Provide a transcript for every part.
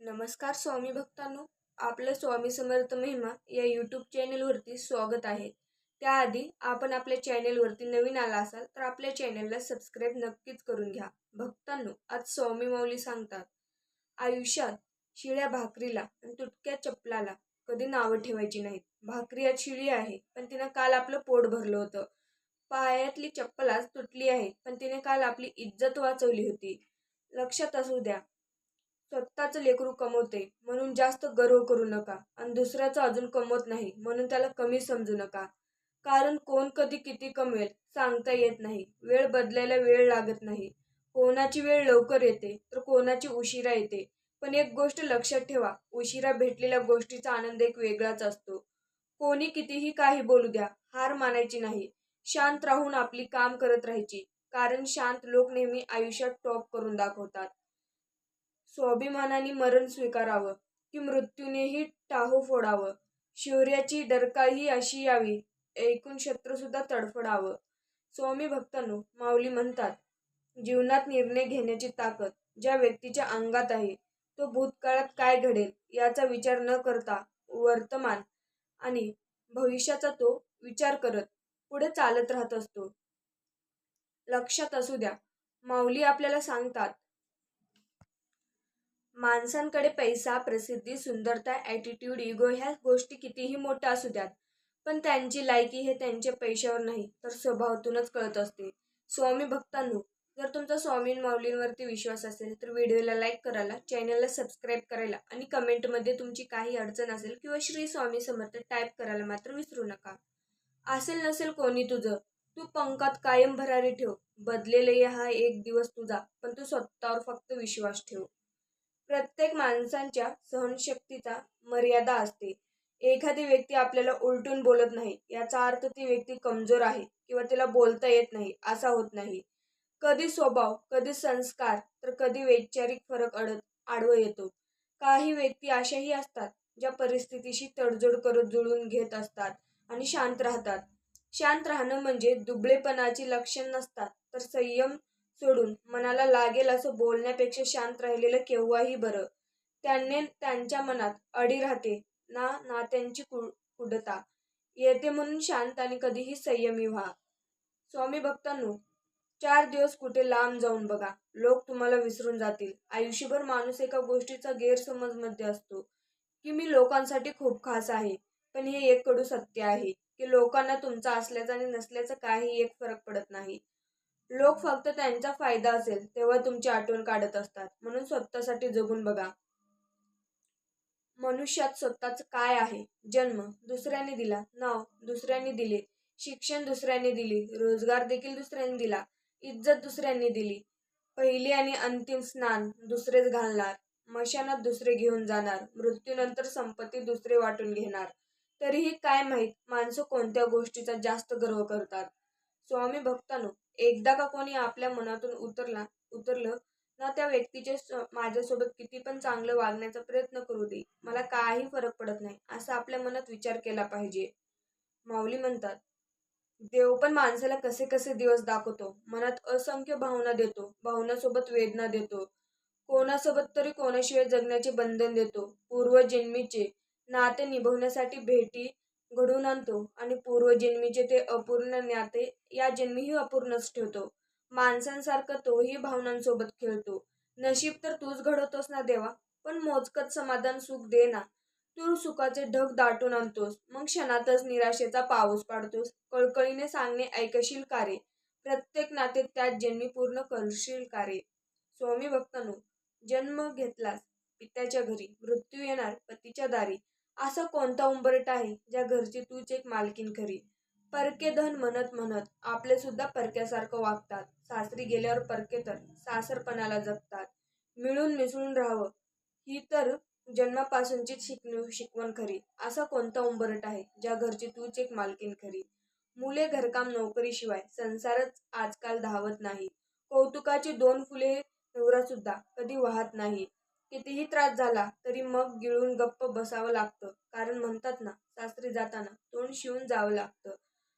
नमस्कार स्वामी भक्तांनो आपलं स्वामी समर्थ महिमा या यूट्यूब चॅनेलवरती स्वागत आहे. त्याआधी आपण आपल्या चॅनेलवरती नवीन आला असाल तर आपल्या चॅनेलला सबस्क्राईब नक्कीच करून घ्या. भक्तांनो आज स्वामी माऊली सांगतात आयुष्यात शिळ्या भाकरीला आणि तुटक्या चपलाला कधी नावं ठेवायची नाहीत. भाकरी आज शिळी आहे पण तिनं काल आपलं पोट भरलं होतं. पायातली चप्पल आज तुटली आहे पण तिने काल आपली इज्जत वाचवली होती. लक्षात असू द्या स्वतःचं लेकरू कमवते म्हणून जास्त गर्व करू नका. आणि दुसऱ्याचं अजून कमवत नाही म्हणून त्याला कमी समजू नका. कारण कोण कधी किती कमवेल सांगता येत नाही. वेळ बदलायला वेळ लागत नाही. कोणाची वेळ लवकर येते तर कोणाची उशिरा येते. पण एक गोष्ट लक्षात ठेवा उशिरा भेटलेल्या गोष्टीचा आनंद एक वेगळाच असतो. कोणी कितीही काही बोलू द्या हार मानायची नाही. शांत राहून आपली काम करत राहायची. कारण शांत लोक नेहमी आयुष्यात टॉप करून दाखवतात. स्वाभिमानाने मरण स्वीकारावं की मृत्यूनेही टाहो फोडावं. शौर्याची डरकाळी अशी यावी ऐकून शत्रूसुद्धा तडफडावं. स्वामी भक्तांनो माऊली म्हणतात जीवनात निर्णय घेण्याची ताकद ज्या व्यक्तीच्या अंगात आहे तो भूतकाळात काय घडेल याचा विचार न करता वर्तमान आणि भविष्याचा तो विचार करत पुढे चालत राहत असतो. लक्षात असू द्या माऊली आपल्याला सांगतात माणसांकडे पैसा प्रसिद्धी सुंदरता ॲटिट्यूड इगो ह्या गोष्टी कितीही मोठ्या असू द्यात पण त्यांची लायकी हे त्यांच्या पैशावर नाही तर स्वभावातूनच कळत असते. स्वामी भक्तांनो जर तुमचा स्वामी माऊलींवरती विश्वास असेल तर व्हिडिओला लाईक करायला चॅनलला सबस्क्राईब करायला आणि कमेंटमध्ये तुमची काही अडचण असेल किंवा श्री स्वामी समर्थ टाईप करायला मात्र विसरू नका. असेल नसेल कोणी तुझं तू पंकात कायम भरारी ठेव बदलेले हा एक दिवस तुझा पण तू स्वतःवर फक्त विश्वास ठेव. प्रत्येक माणसांच्या सहनशक्तीचा मर्यादा असते. एखादी व्यक्ती आपल्याला उलटून बोलत नाही याचा अर्थ ती व्यक्ती कमजोर आहे किंवा तिला बोलता येत नाही असा होत नाही. कधी स्वभाव कधी संस्कार तर कधी वैचारिक फरक अडत आडवं येतो. काही व्यक्ती अशाही असतात ज्या परिस्थितीशी तडजोड करत जुळून घेत असतात आणि शांत राहतात. शांत राहणं म्हणजे दुबळेपणाची लक्षण नसतात तर संयम सोडून मनाला लागेल असं बोलण्यापेक्षा शांत राहिलेलं केव्हाही बरं. त्यांनी त्यांच्या मनात अडी राहते. ना नात्यांची कु कुडता. येते म्हणून शांत आणि कधीही संयमी व्हा. स्वामी भक्तांनो चार दिवस कुठे लांब जाऊन बघा. लोक तुम्हाला विसरून जातील. आयुष्यभर माणूस एका गोष्टीचा गैरसमजमध्ये असतो की मी लोकांसाठी खूप खास आहे पण हे एक कडू सत्य आहे की लोकांना तुमचा असल्याचा आणि नसल्याचा काही एक फरक पडत नाही. लोक फक्त त्यांचा फायदा असेल तेव्हा तुमची आठवण काढत असतात. म्हणून स्वतःसाठी जगून बघा. मनुष्यात स्वतःच काय आहे? जन्म दुसऱ्याने दिला. नाव दुसऱ्यांनी दिले. शिक्षण दुसऱ्यांनी दिली. रोजगार देखील दुसऱ्यांनी दिला. इज्जत दुसऱ्यांनी दिली. पहिली आणि अंतिम स्नान दुसरेच घालणार. मशानात दुसरे घेऊन जाणार. मृत्यूनंतर संपत्ती दुसरे वाटून घेणार. तरीही काय माहीत माणसं कोणत्या गोष्टीचा जास्त गर्व करतात? स्वामी भक्तानो एकदा का कोणी आपल्या मनातून उतरला उतरलं ना त्या व्यक्तीचे माझ्यासोबत किती पण चांगलं वागण्याचा प्रयत्न करू दे. मला काही फरक पडत नाही असा आपल्या मनात विचार केला पाहिजे. माऊली म्हणतात देव पण माणसाला कसे कसे दिवस दाखवतो. मनात असंख्य भावना देतो भावनासोबत वेदना देतो. कोणासोबत तरी कोणाशिवाय जगण्याचे बंधन देतो. पूर्वजन्मीचे नाते निभवण्यासाठी भेटी घडून आणतो आणि पूर्वजन्मीचे ते अपूर्ण नाते या जन्मीही अपूर्णच ठेवतो. माणसांसारखं तोही भावनांसोबत खेळतो. नशीब तर तूच घडवतोस ना देवा पण मोजकत समाधान सुख दे ना. तू सुखाचे ढग दाटून आणतोस मग क्षणातच निराशेचा पाऊस पाडतोस कळकळीने सांगणे ऐकशील कारे प्रत्येक नाते त्यात जन्मी पूर्ण करशील कारे स्वामी भक्तानो जन्म घेतलास पित्याच्या घरी मृत्यू येणार पतीच्या दारी असा कोणता उंबरट आहे ज्या घरची तूच एक मालकीन खरी? परके धन म्हणत म्हणत आपले सुद्धा परक्यासारखं वागतात. सासरी गेल्यावर परके तर सासरपणाला जगतात. मिळून मिसळून राहावं. ही तर जन्मापासूनची शिकण शिकवण खरी. असा कोणता उंबरट आहे ज्या घरची तूच एक मालकीन खरी? मुले घरकाम नोकरीशिवाय संसारच आजकाल धावत नाही. कौतुकाची दोन फुले नवरा सुद्धा कधी वाहत नाही. कितीही त्रास झाला तरी मग गिळून गप्प बसावं लागतं. कारण म्हणतात ना सासरी जाताना तोंड शिवून जावं लागतं.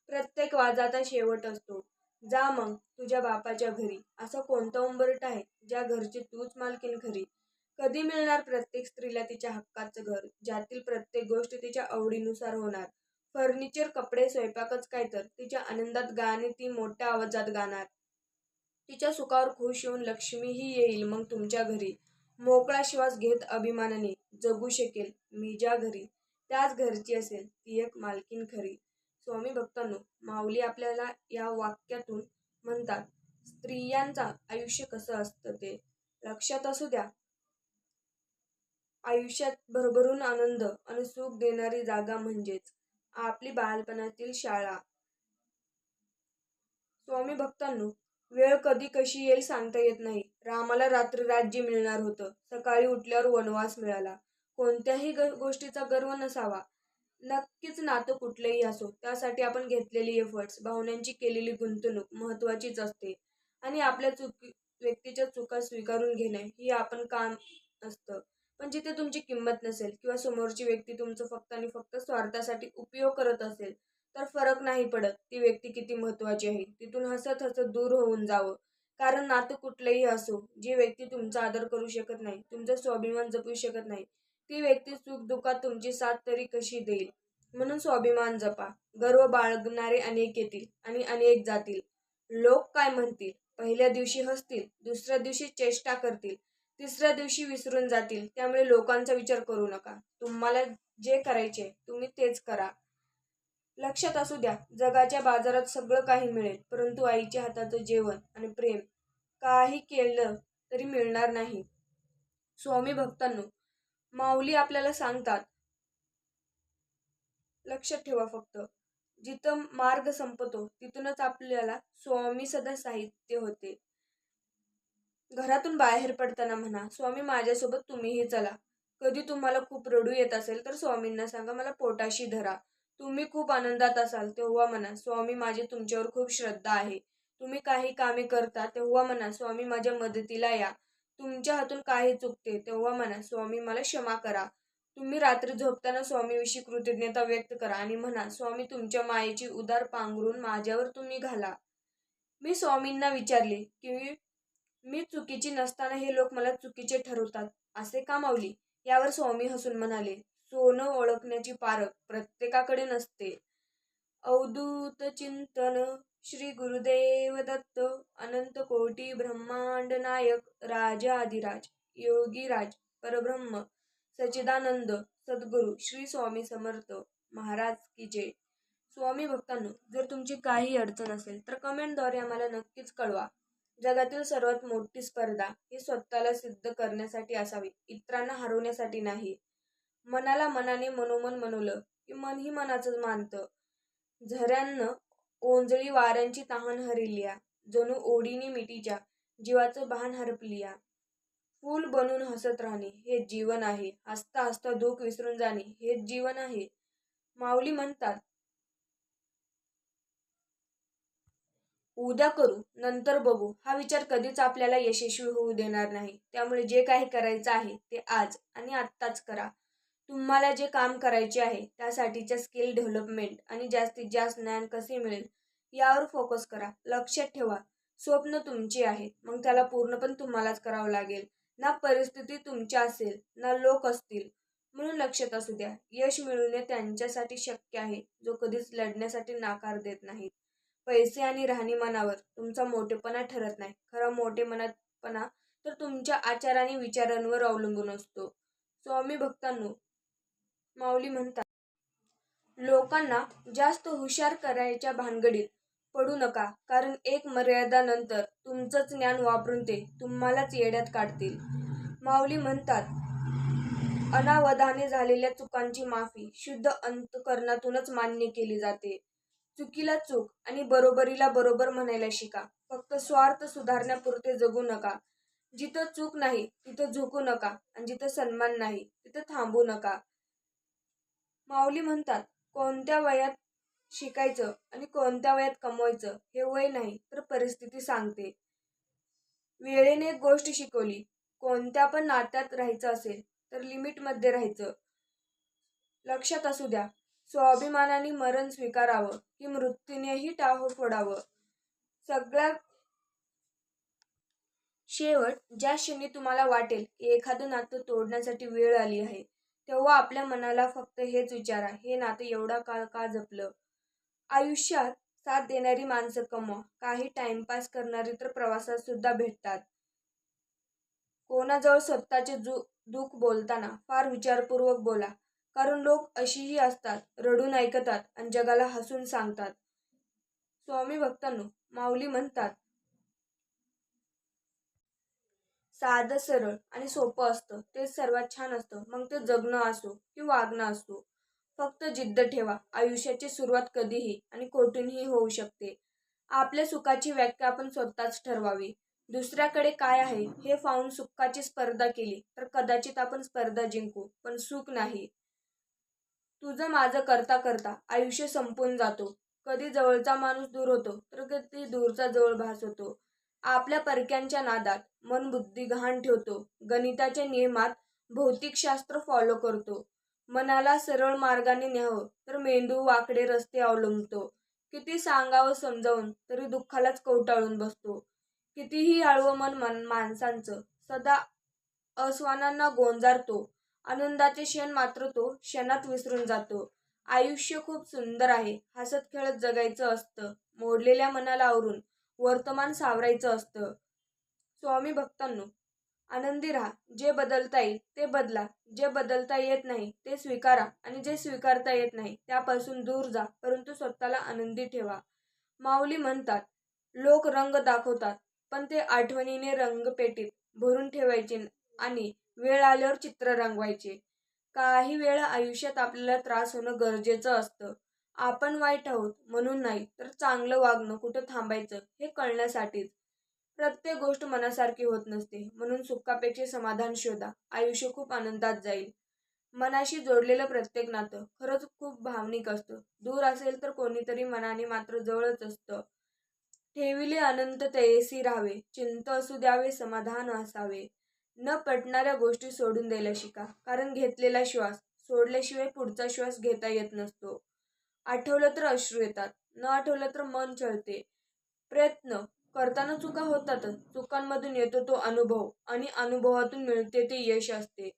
प्रत्येक वाजाचा शेवट असतो. जा मग तुझ्या बापाच्या घरी. असं कोणतं उंबरट आहे ज्या घरची तूच मालकीन खरी? कधी मिळणार प्रत्येक स्त्रीला तिच्या हक्काचं घर ज्यातील प्रत्येक गोष्ट तिच्या आवडीनुसार होणार? फर्निचर कपडे स्वयंपाकच काय तर तिच्या आनंदात गाणे ती मोठ्या आवाजात गाणार. तिच्या सुखावर खुश येऊन लक्ष्मीही येईल मग तुमच्या घरी. मोकळा श्वास घेत अभिमानाने जगू शकेल मी ज्या घरी त्याच घरची असेल ती एक मालकीन खरी. स्वामी भक्तांनो माऊली आपल्याला या वाक्यातून म्हणतात स्त्रियांचा आयुष्य कसं असतं ते? लक्षात असू द्या. आयुष्यात भरभरून आनंद आणि सुख देणारी जागा म्हणजेच आपली बालपणातील शाळा. स्वामी भक्तांनो वेळ कधी कशी येईल सांगता येत नाही. रामाला रात्र राज्य मिळणार होतं. सकाळी उठल्यावर वनवास मिळाला. कोणत्याही गोष्टीचा गर्व नसावा. नक्कीच नातं कुठलंही असो त्यासाठी आपण घेतलेली एफर्ट्स भावनांची केलेली गुंतवणूक महत्त्वाचीच असते. आणि आपल्या चुकी व्यक्तीच्या चुका स्वीकारून घेणे ही आपण काम असतं. पण जिथे तुमची किंमत नसेल किंवा समोरची व्यक्ती तुमचं फक्त आणि फक्त स्वार्थासाठी उपयोग करत असेल तर फरक नाही पडत. ती व्यक्ती किती महत्त्वाची आहे तिथून हसत हसत दूर होऊन जावं. कारण नातं कुठलंही असो जी व्यक्ती तुमचा आदर करू शकत नाही तुमचा स्वाभिमान जपू शकत नाही ती व्यक्ती सुख दुःखात तुमची साथ तरी कशी देईल? म्हणून स्वाभिमान जपा. गर्व बाळगणारे अनेक येतील आणि अनेक जातील. लोक काय म्हणतील? पहिल्या दिवशी हसतील दुसऱ्या दिवशी चेष्टा करतील तिसऱ्या दिवशी विसरून जातील. त्यामुळे लोकांचा विचार करू नका. तुम्हाला जे करायचे तुम्ही तेच करा. लक्षात असू द्या जगाच्या बाजारात सगळं काही मिळेल परंतु आईच्या हाताचं जेवण आणि प्रेम काही केलं तरी मिळणार नाही. स्वामी भक्तांनो माऊली आपल्याला सांगतात लक्षात ठेवा फक्त जिथं मार्ग संपतो तिथूनच आपल्याला स्वामी सदा साहित्य होते. घरातून बाहेर पडताना म्हणा स्वामी माझ्यासोबत तुम्हीही चला. कधी तुम्हाला खूप रडू येत असेल तर स्वामींना सांगा मला पोटाशी धरा. तुम्ही खूप आनंदात असाल तेव्हा म्हणा स्वामी माझी तुमच्यावर खूप श्रद्धा आहे. तुम्ही काही कामे करता तेव्हा म्हणा स्वामी माझ्या मदतीला या. तुमच्या हातून काही चुकते तेव्हा म्हणा स्वामी मला क्षमा करा. तुम्ही रात्री झोपताना स्वामीविषयी कृतज्ञता व्यक्त करा आणि म्हणा स्वामी तुमच्या मायेची उदार पांघरून माझ्यावर तुम्ही घाला. मी स्वामींना विचारले की मी चुकीची नसताना हे लोक मला चुकीचे ठरवतात असे का मावली यावर स्वामी हसून म्हणाले. सोनं ओळखण्याची पारख प्रत्येकाकडे नसते. अवधूत चिंतन श्री गुरुदेव दत्त अनंत कोटी ब्रह्मांड नायक राजाधिराज योगीराज परब्रह्म सच्चिदानंद सद्गुरू श्री स्वामी समर्थ महाराज की जय. स्वामी भक्तांनो जर तुमची काही अडचण असेल तर कमेंटद्वारे आम्हाला नक्कीच कळवा. जगातील सर्वात मोठी स्पर्धा ही स्वतःला सिद्ध करण्यासाठी असावी इतरांना हरवण्यासाठी नाही. मनाला मनाने मनोमन मनवलं की मनही मनाचं मानतं. झऱ्यांनं ओंजळी वाऱ्यांची तहान हरिलिया जणू ओढीने मिठीच्या जीवाचं भान हरपलिया. फूल बनून हसत राहणे हे जीवन आहे. हसता हसता दुःख विसरून जाणे हेच जीवन आहे. माऊली म्हणतात उद्या करू नंतर बघू. हा विचार कधीच आपल्याला यशस्वी होऊ देणार नाही. त्यामुळे जे काही करायचं आहे ते आज आणि आत्ताच करा. तुम्हाला जे काम करायचे आहे त्यासाठीच्या स्किल डेव्हलपमेंट आणि जास्तीत जास्त ज्ञान कसे मिळेल यावर फोकस करा. लक्षात ठेवा स्वप्न तुमचे आहेत मग त्याला पूर्णपण तुम्हालाच करावं लागेल. ना परिस्थिती तुमच्या असेल ना लोक असतील. म्हणून लक्षात असू द्या यश मिळवणे त्यांच्यासाठी शक्य आहे. जो कधीच लढण्यासाठी नाकार देत नाहीत पैसे आणि राहणीमानावर तुमचा मोठेपणा ठरत नाही. खरा मोठेपणापणा तर तुमच्या आचार आणि विचारांवर अवलंबून असतो. स्वामी भक्तांनो माऊली म्हणतात. लोकांना जास्त हुशार करायच्या भानगडीत पडू नका कारण एक मर्यादानंतर तुमचंच ज्ञान वापरून ते तुम्हालाच येड्यात काढतील. माऊली म्हणतात अनावधाने झालेल्या चुकांची माफी शुद्ध अंतकरणातूनच मान्य केली जाते. चुकीला चूक आणि बरोबरीला बरोबर म्हणायला शिका. फक्त स्वार्थ सुधारण्यापुरते जगू नका. जिथं चूक नाही तिथं झुकू नका आणि जिथं सन्मान नाही तिथं थांबू नका. माऊली म्हणतात कोणत्या वयात शिकायचं आणि कोणत्या वयात कमवायचं हे वय नाही तर परिस्थिती सांगते. वेळेने एक गोष्ट शिकवली कोणत्या पण नात्यात राहायचं असेल तर लिमिटमध्ये राहायचं. लक्षात असू द्या स्वाभिमानाने मरण स्वीकारावं की मृत्यूनेही टाहो फोडावं. सगळ्या शेवट ज्या क्षणी तुम्हाला वाटेल की एखादं नातं तोडण्यासाठी वेळ आली आहे तेव्हा आपल्या मनाला फक्त हेच विचारा हे नातं एवढा काळ का जपलं? आयुष्यात साथ देणारी माणसं कमवा काही टाइमपास करणारी तर प्रवासात सुद्धा भेटतात. कोणाजवळ स्वतःचे जु दुःख बोलताना फार विचारपूर्वक बोला कारण लोक अशीही असतात रडून ऐकतात आणि जगाला हसून सांगतात. स्वामी भक्तांनो माऊली म्हणतात साधं सरळ आणि सोपं असतं. तेच सर्वात छान असतं. मग ते जगणं असो की वागणं असो. फक्त जिद्द ठेवा. आयुष्याची सुरुवात कधीही आणि कोठूनही होऊ शकते. आपल्या सुखाची व्याख्या आपण स्वतःच ठरवावी. दुसऱ्याकडे काय आहे? हे पाहून सुखाची स्पर्धा केली तर कदाचित आपण स्पर्धा जिंकू पण सुख नाही. तुझं माझं करता करता आयुष्य संपून जातो. कधी जवळचा माणूस दूर होतो तर कधी दूरचा जवळ भास होतो. आपल्या परक्यांच्या नादात मन बुद्धी गहाण ठेवतो. गणिताच्या नियमात भौतिकशास्त्र फॉलो करतो. मनाला सरळ मार्गाने न्यावं तर मेंदू वाकडे रस्ते अवलंबतो. किती सांगावं समजावून तरी दुःखालाच कवटाळून बसतो. कितीही आळवं मन मन माणसांचं सदा अस्वानांना गोंजारतो. आनंदाचे क्षण मात्र तो क्षणात विसरून जातो. आयुष्य खूप सुंदर आहे. हसत खेळत जगायचं असतं. मोडलेल्या मनाला आवरून वर्तमान सावरायचं असतं. स्वामी भक्तांनो आनंदी राहा. जे बदलता येईल ते बदला. जे बदलता येत नाही ते स्वीकारा. आणि जे स्वीकारता येत नाही त्यापासून दूर जा. परंतु स्वतःला आनंदी ठेवा. माऊली म्हणतात लोक रंग दाखवतात पण ते आठवणीने रंगपेटीत भरून ठेवायचे आणि वेळ आल्यावर चित्र रंगवायचे. काही वेळा आयुष्यात आपल्याला त्रास होणं गरजेचं असतं. आपण वाईट आहोत म्हणून नाही तर चांगलं वागणं कुठं थांबायचं हे कळण्यासाठीच. प्रत्येक गोष्ट मनासारखी होत नसते म्हणून सुखापेक्षा समाधान शोधा आयुष्य खूप आनंदात जाईल. मनाशी जोडलेलं प्रत्येक नातं खरंच खूप भावनिक असतं. दूर असेल तर कोणीतरी मनाने मात्र जवळच असतं. ठेविले अनंत तयसी राहावे चिंत असू द्यावे समाधान असावे. न पटणाऱ्या गोष्टी सोडून द्यायला शिका कारण घेतलेला श्वास सोडल्याशिवाय पुढचा श्वास घेता येत नसतो. आठवलं तर अश्रू येतात न आठवलं तर मन चळते. प्रयत्न करताना चुका होतातच चुकांमधून येतो तो अनुभव आणि अनुभवातून मिळते ते यश असते.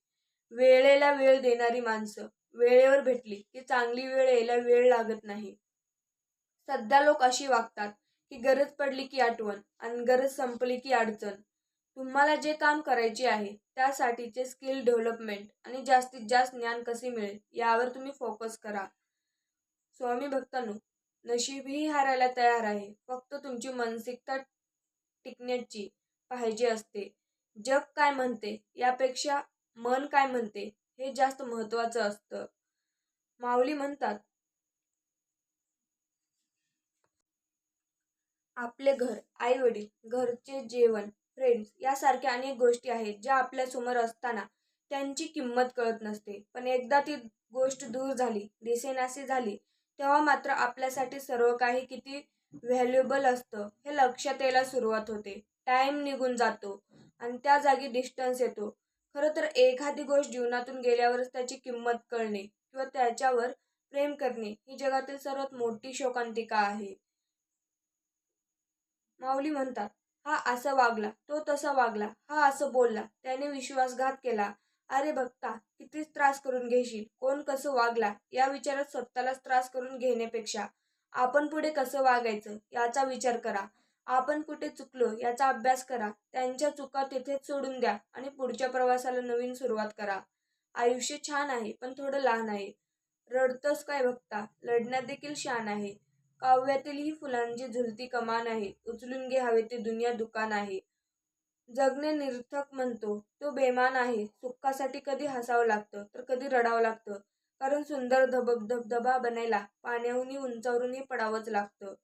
वेळेला वेळ देणारी माणसं वेळेवर भेटली की चांगली वेळ यायला वेळ लागत नाही. सध्या लोक अशी वागतात की गरज पडली की आठवण आणि गरज संपली की अडचण. तुम्हाला जे काम करायचे आहे त्यासाठीचे स्किल डेव्हलपमेंट आणि जास्तीत जास्त ज्ञान कसे मिळेल यावर तुम्ही फोकस करा. स्वामी भक्तांनो नशीबही हारायला तयार आहे. फक्त तुमची मानसिकता टिकण्याची पाहिजे असते. जग काय म्हणते यापेक्षा मन काय म्हणते हे जास्त महत्वाचं असतं. माऊली म्हणतात आपले घर आई वडील घरचे जेवण फ्रेंड्स यासारख्या अनेक गोष्टी आहेत ज्या आपल्यासमोर असताना त्यांची किंमत कळत नसते. पण एकदा ती गोष्ट दूर झाली दिसेनाशी झाली तेव्हा मात्र आपल्यासाठी सर्व काही किती व्हॅल्युएबल असतं हे लक्षात यायला सुरुवात होते. टाइम निघून जातो आणि त्या जागी डिस्टन्स येतो. खरं तर एखादी गोष्ट जीवनातून गेल्यावरच त्याची किंमत कळणे किंवा त्याच्यावर प्रेम करणे ही जगातील सर्वात मोठी शोकांतिका आहे. माऊली म्हणतात हा असं वागला तो तसा वागला हा असं बोलला त्याने विश्वासघात केला अरे बघता कितीच त्रास करून घेशील? कोण कसं वागला? या विचारात स्वतःलाच त्रास करून घेण्यापेक्षा. आपण पुढे कसं वागायचं? याचा विचार करा. आपण कुठे चुकलो याचा अभ्यास करा. त्यांच्या चुका तिथेच सोडून द्या आणि पुढच्या प्रवासाला नवीन सुरुवात करा. आयुष्य छान आहे पण थोडं लहान आहे. रडतोस काय बघता? लढण्यात देखील शान आहे. काव्यातील ही फुलांची झुलती कमान आहे. उचलून घे हवे ते दुनिया दुकान आहे. जगणे निर्थक म्हणतो. तो बेमान आहे. सुखासाठी कधी हसावं लागतं तर कधी रडावं लागतं. कारण सुंदर धब धबधबा बनायला पाण्याहूनही उंचावरूनही पडावंच लागतं.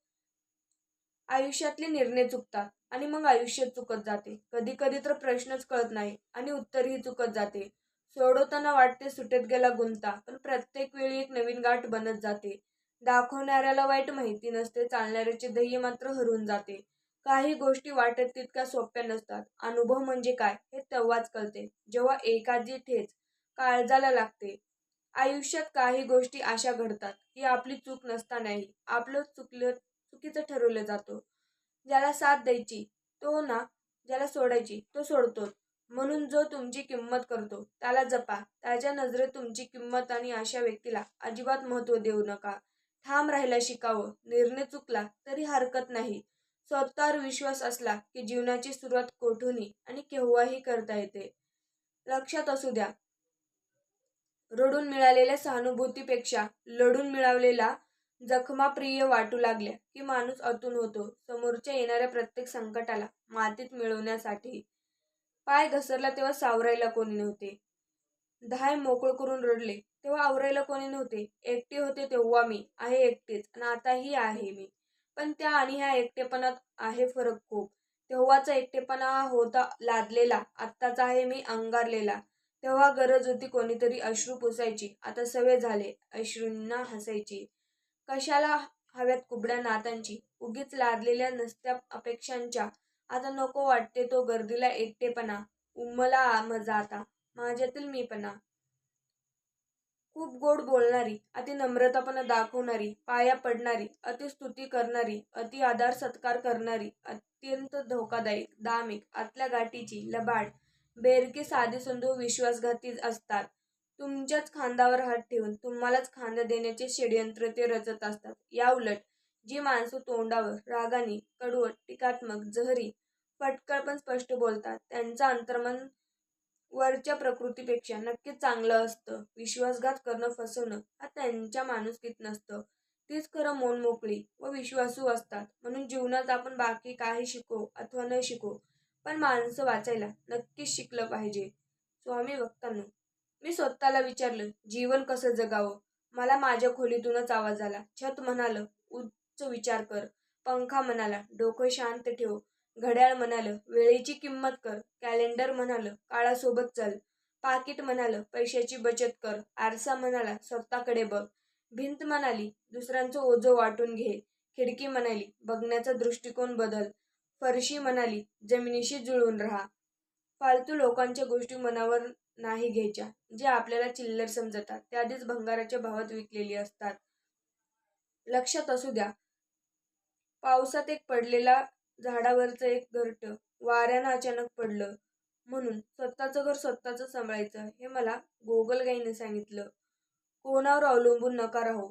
आयुष्यातले निर्णय चुकतात आणि मग आयुष्य चुकत जाते. कधी कधी तर प्रश्नच कळत नाही आणि उत्तरही चुकत जाते. सोडवताना वाटते सुटेत गेला गुंता पण प्रत्येक वेळी एक नवीन गाठ बनत जाते. दाखवणाऱ्याला वाईट माहिती नसते चालणाऱ्याचे ध्येय मात्र हरून जाते. काही गोष्टी वाटत तितक्या सोप्या नसतात. अनुभव म्हणजे काय? हे तेव्हाच कळते. जेव्हा एखादी ठेच काळजाला लागते. आयुष्यात काही गोष्टी अशा घडतात की आपली चूक नसतानाही आपलं चुकलं चुकीचं ठरवलं जातो. ज्याला साथ द्यायची तो ना ज्याला सोडायची तो सोडतो. म्हणून जो तुमची किंमत करतो त्याला जपा. त्याच्या नजरेत तुमची किंमत आणि अशा व्यक्तीला अजिबात महत्त्व देऊ नका. ठाम राहायला शिकावं. निर्णय चुकला तरी हरकत नाही. स्वतःवर विश्वास असला की जीवनाची सुरुवात कोठूनही आणि केव्हाही करता येते. लक्षात असू द्या. रडून मिळालेल्या सहानुभूतीपेक्षा लढून मिळवलेला जखमा प्रिय वाटू लागल्या की माणूस अतून होतो. समोरच्या येणाऱ्या प्रत्येक संकटाला मातीत मिळवण्यासाठी पाय घसरला तेव्हा सावरायला कोणी नव्हते. धाय मोकळ करून रडले तेव्हा आवरायला कोणी नव्हते. एकटे होते तेव्हा मी. आहे एकटेच. आणि आताही आहे मी. पण त्या आणि ह्या एकटेपणात आहे फरक खूप. तेव्हाचा एकटेपणा होता लादलेला आत्ताचा आहे मी अंगारलेला. तेव्हा गरज होती कोणीतरी अश्रू पुसायची. आता सवय झाले अश्रूंना हसायची. कशाला हव्यात कुबड्या नातांची? उगीच लादलेल्या नसत्या अपेक्षांच्या. आता नको वाटते तो गर्दीला एकटेपणा. उमला मजा आता. माझ्यातील मीपणा. खूप गोड बोलणारी अति नम्रतापणा दाखवणारी पाया पडणारी अति स्तुती करणारी अति आधार सत्कार करणारी अत्यंत धोकादायक दामिक आतल्या गाठीची लबाड बेरकी साधी संधू विश्वासघाती असतात. तुमच्याच खांदावर हात ठेवून तुम्हालाच खांदा देण्याचे षड्यंत्र ते रचत असतात. या उलट जी माणसं तोंडावर रागाने कडवट टीकात्मक जहरी फटकळ पण स्पष्ट बोलतात त्यांचा अंतर्मन वरच्या प्रकृतीपेक्षा नक्कीच चांगलं असतं. विश्वासघात करणं फसवणं हा त्यांच्या माणुसकीत नसतं. तीच खरं मन मोकळी व विश्वासू असतात. म्हणून जीवनात आपण बाकी काही शिको अथवा न शिको पण माणसं वाचायला नक्कीच शिकलं पाहिजे. स्वामी वक्तांनो मी स्वतःला विचारलं जीवन कसं जगावं? मला माझ्या खोलीतूनच आवाज आला. छत म्हणालं उच्च विचार कर. पंखा म्हणाला डोकं शांत ठेव. घड्याळ म्हणालं वेळेची किंमत कर कॅलेंडर म्हणालं काळासोबत चल पाकिट म्हणालं पैशाची बचत कर आरसा म्हणाला स्वतःकडे बघ. भिंत म्हणाली दुसऱ्यांचं ओझं वाटून घे. खिडकी म्हणाली बघण्याचा दृष्टिकोन बदल. फरशी म्हणाली जमिनीशी जुळून राहा. फालतू लोकांच्या गोष्टी मनावर नाही घ्यायच्या जे आपल्याला चिल्लर समजतात. त्या आधीच भंगाराच्या भावात विकलेली असतात. लक्षात असू द्या पावसात एक पडलेला झाडावरचं एक घरट वाऱ्यानं अचानक पडलं. म्हणून स्वतःचं घर स्वतःच सांभाळायचं हे मला गोगलगाईने सांगितलं. कोणावर अवलंबून नका राहू.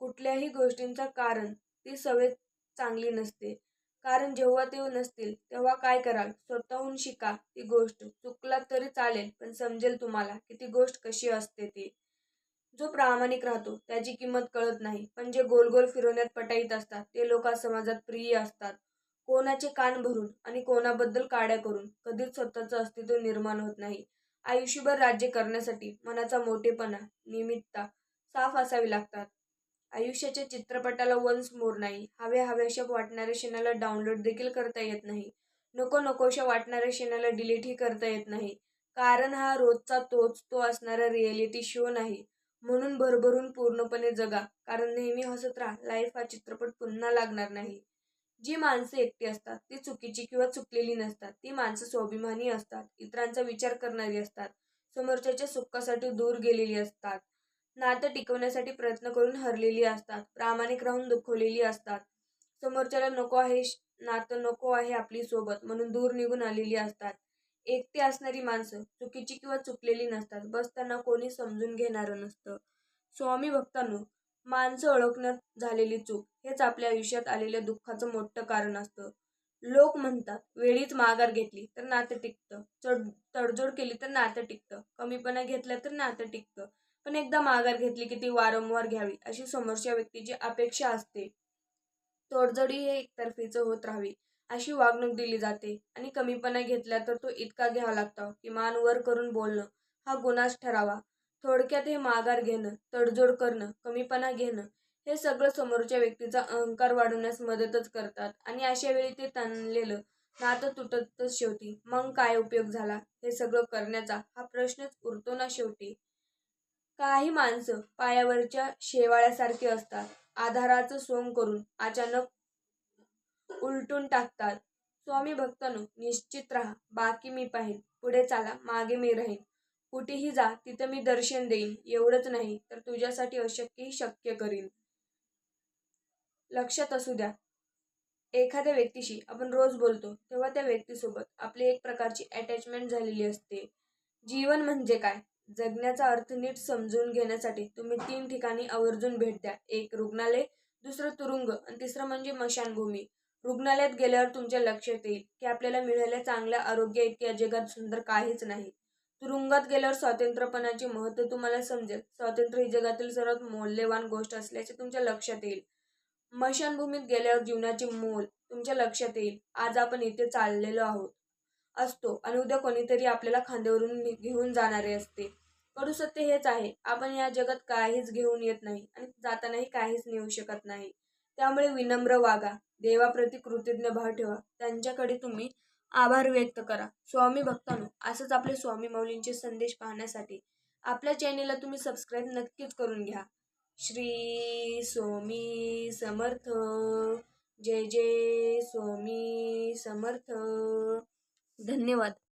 कुठल्याही गोष्टींचं कारण ती सवय चांगली नसते. कारण जेव्हा ते नसतील तेव्हा काय कराल? स्वतःहून शिका ती गोष्ट. चुकला तरी चालेल पण समजेल तुम्हाला की ती गोष्ट कशी असते ती. जो प्रामाणिक राहतो त्याची किंमत कळत नाही. पण जे गोल गोल फिरवण्यात पटाईत असतात ते लोक समाजात प्रिय असतात. कोणाचे कान भरून आणि कोणाबद्दल काड्या करून कधीच स्वतःचं अस्तित्व निर्माण होत नाही. आयुष्यभर राज्य करण्यासाठी मनाचा मोठेपणा निमित्ता साफ असावी लागतात. आयुष्याच्या चित्रपटाला वन्स मोर नाही हव्या हव्याशा वाटणाऱ्या क्षणाला डाउनलोड देखील करता येत नाही. नको नकोशा वाटणाऱ्या क्षणाला डिलीटही करता येत नाही. कारण हा रोजचा तोच तो असणारा रियालिटी शो नाही. म्हणून भरभरून पूर्णपणे जगा. कारण नेहमी हसत राहा. लाईफ हा चित्रपट पुन्हा लागणार नाही. जी माणसं एकटी असतात ती चुकीची किंवा चुकलेली नसतात. ती माणसं स्वाभिमानी असतात इतरांचा विचार करणारी असतात समोरच्याच्या सुखासाठी दूर गेलेली असतात नातं टिकवण्यासाठी प्रयत्न करून हरलेली असतात प्रामाणिक राहून दुखवलेली असतात. समोरच्याला नको आहे नातं नको आहे आपली सोबत म्हणून दूर निघून आलेली असतात. एकटी असणारी माणसं चुकीची किंवा चुकलेली नसतात बस त्यांना कोणी समजून घेणारं नसतं. स्वामी भक्तांनो माणसं ओळखण्यात झालेली चूक हेच आपल्या आयुष्यात आलेल्या दुःखाचं मोठं कारण असतं. लोक म्हणतात वेळीच माघार घेतली तर नातं टिकतं. चढ तडजोड केली तर नातं टिकतं. कमीपणा घेतला तर नातं टिकतं. पण एकदा माघार घेतली की ती वारंवार घ्यावी अशी समोरच्या व्यक्तीची अपेक्षा असते. तोडजोडी हे एकतर्फीचं होत राहावी अशी वागणूक दिली जाते. आणि कमीपणा घेतला तर तो इतका घ्यावा लागतो की मान वर करून बोलणं हा गुन्हाच ठरावा. थोडक्यात हे माघार घेणं तडजोड करणं कमीपणा घेणं हे सगळं समोरच्या व्यक्तीचा अहंकार वाढवण्यास मदतच करतात. आणि अशा वेळी ते ताणलेलं नातं तुटतच शेवटी. मग काय उपयोग झाला? हे सगळं करण्याचा हा प्रश्नच उरतो ना शेवटी. काही माणसं पायावरच्या शेवाळ्यासारखी असतात. आधाराचं सोंग करून अचानक उलटून टाकतात. स्वामी भक्तांनो निश्चित राहा. बाकी मी पाहिन. पुढे चाला. मागे मी राहीन. कुठेही जा तिथं मी दर्शन देईन. एवढंच नाही तर तुझ्यासाठी अशक्यही शक्य करीन. लक्षात असू द्या. एखाद्या व्यक्तीशी आपण रोज बोलतो तेव्हा त्या व्यक्तीसोबत आपली एक प्रकारची अटॅचमेंट झालेली असते. जीवन म्हणजे काय? जगण्याचा अर्थ नीट समजून घेण्यासाठी तुम्ही तीन ठिकाणी आवर्जून भेट द्या. एक रुग्णालय दुसरं तुरुंग आणि तिसरं म्हणजे मशानभूमी. रुग्णालयात गेल्यावर तुमच्या लक्षात येईल की आपल्याला मिळालेल्या चांगल्या आरोग्य इतक्या जगात सुंदर काहीच नाही. तुरुंगात गेल्यावर स्वातंत्र्यपणाचे महत्त्व तुम्हाला समजेल. स्वातंत्र्य ही जगातील सर्वात मौल्यवान गोष्ट असल्याचे तुमच्या लक्षात येईल. मशानभूमीत गेल्यावर जीवनाचे मोल तुमच्या लक्षात येईल. आज आपण इथे चाललेलो आहोत. असतो. आणि उद्या कोणीतरी आपल्याला खांद्यावरून घेऊन जाणारे असते. कडू सत्य हेच आहे. आपण या जगात काहीच घेऊन येत नाही आणि जातानाही काहीच नेऊ शकत नाही. त्यामुळे विनम्र वागा. देवाप्रती कृतज्ञ भाव ठेवा. त्यांच्याकडे तुम्ही आभार व्यक्त करा. स्वामी भक्तांनो असंच आपले स्वामी माऊलींचे संदेश पाहण्यासाठी आपल्या चॅनेलला तुम्ही सबस्क्राईब नक्कीच करून घ्या. श्री स्वामी समर्थ. जय जय स्वामी समर्थ. धन्यवाद.